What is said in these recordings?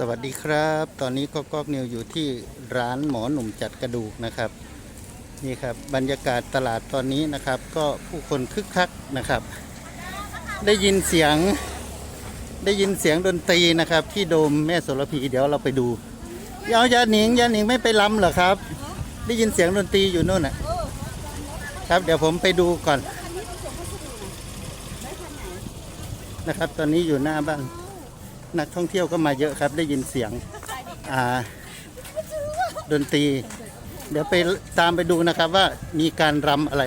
สวัสดีครับ ตอนนี้ก็ก๊อกนิวอยู่ที่ร้านหมอหนุ่มจัดกระดูกนะครับ นี่ครับบรรยากาศตลาดตอนนี้นะครับ ก็ผู้คนคึกคักนะครับ ได้ยินเสียงได้ยินเสียงดนตรีนะครับ ที่โดมแม่โสระพีเดี๋ยวเราไปดูเอายาหนิงยาหนิงไม่ไปล้ำเหรอครับ ได้ยินเสียงดนตรีอยู่นู่นน่ะครับ เดี๋ยวผมไปดูก่อน นะครับ ตอนนี้อยู่หน้าบ้าน นักท่องเที่ยวก็มาเยอะครับ ได้ยินเสียงอ่าดนตรี เดี๋ยวไปตามไปดูนะครับว่ามีการรำอะไร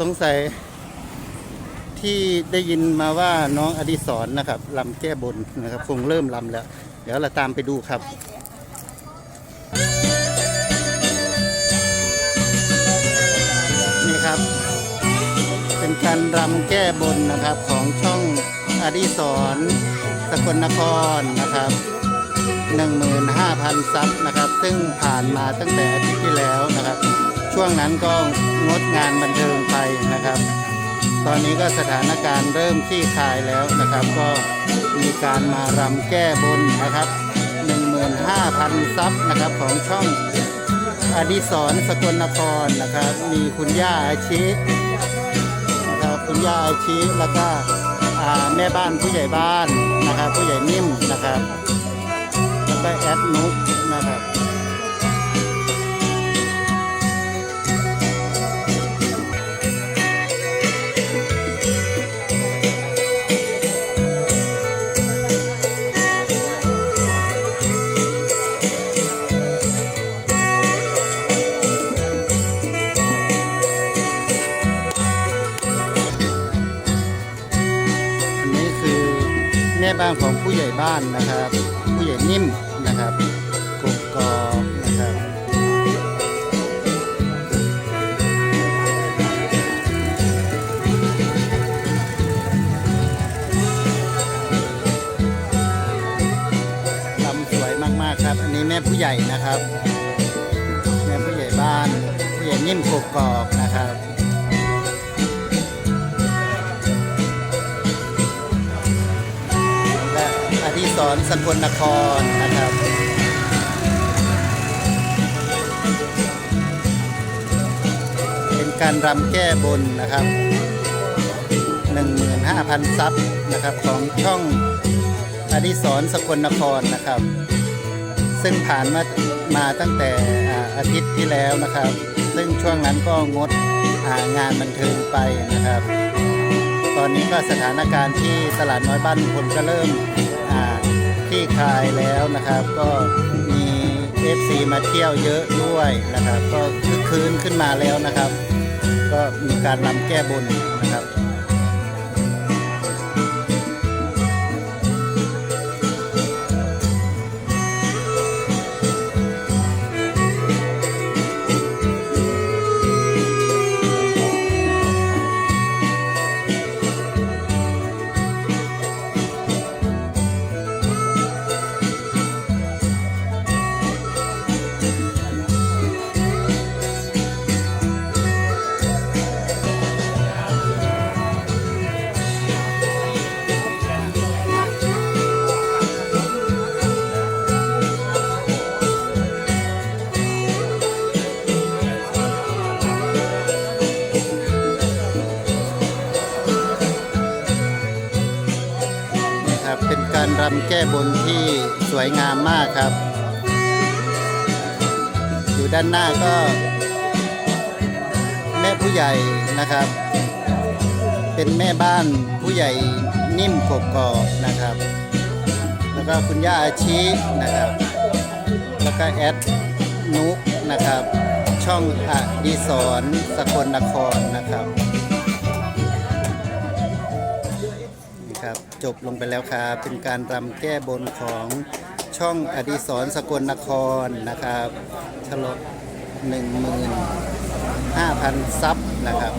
สงสัยที่ได้ยินมาว่าน้องอดิศรนะครับรำแก้บนนะครับ คงเริ่มรำแล้ว เดี๋ยวเราตามไปดูครับนี่ครับ เป็นการรำแก้บนนะครับของช่อง อดิศรสกลนครนะครับ15,000 ซับนะครับ ซึ่งผ่านมาตั้งแต่อาทิตย์ที่แล้วนะครับ ช่วงนั้นก็งดงานบันเทิงไปนะครับ ตอนนี้ก็สถานการณ์เริ่มคลี่คลายแล้วนะครับ ก็มีการมารำแก้บนนะครับ15,000 ซับนะครับของช่องอดิศรสกลนครนะครับ มีคุณย่าอาชินะครับคุณย่าอาชีแล้วก็ แม่บ้านผู้ใหญ่บ้านนะครับ ผู้ใหญ่นิ่มนะครับแล้วก็แอดนุกนะครับ บ้านของผู้ใหญ่บ้านนะครับ ผู้ใหญ่นิ่มนะครับกบกอกนะครับลำสวยมากๆครับ อันนี้แม่ผู้ใหญ่นะครับ แม่ผู้ใหญ่บ้านผู้ใหญ่นิ่มกบกอกนะครับ อธิสรณ์สกลนครนะครับเป็นการรำแก้บนนะครับ 15,000 ซับนะครับของช่องอดิศรณ์สกลนครนะครับ ซึ่งผ่านมามาตั้งแต่อาทิตย์ที่แล้วนะครับ ซึ่งช่วงนั้นก็งดางานบันเทิงไปนะครับ ตอนนี้ก็สถานการณ์ที่ตลาดน้อยบ้านคนก็เริ่ม อ่าคลี่คลายแล้วนะครับ ก็มี FC มาเที่ยวเยอะด้วยนะครับ ก็คึกคืนขึ้นมาแล้วนะครับ ก็มีการรำแก้บนนะครับ นะครับ เป็นการรำแก้บนที่สวยงามมากครับ อยู่ด้านหน้าก็ แม่ผู้ใหญ่นะครับ เป็นแม่บ้านผู้ใหญ่นิ่มกกอกนะครับ แล้วก็คุณย่าอาชีนะครับ แล้วก็แอดนุกนะครับ ช่องอดีสรสกลนครนะครับ ครับ จบลงไปแล้วครับเป็นการรำแก้บนของช่องอดีศรสกลนครนะครับฉลองหนึ่งหมื่นห้าพันซับนะครับ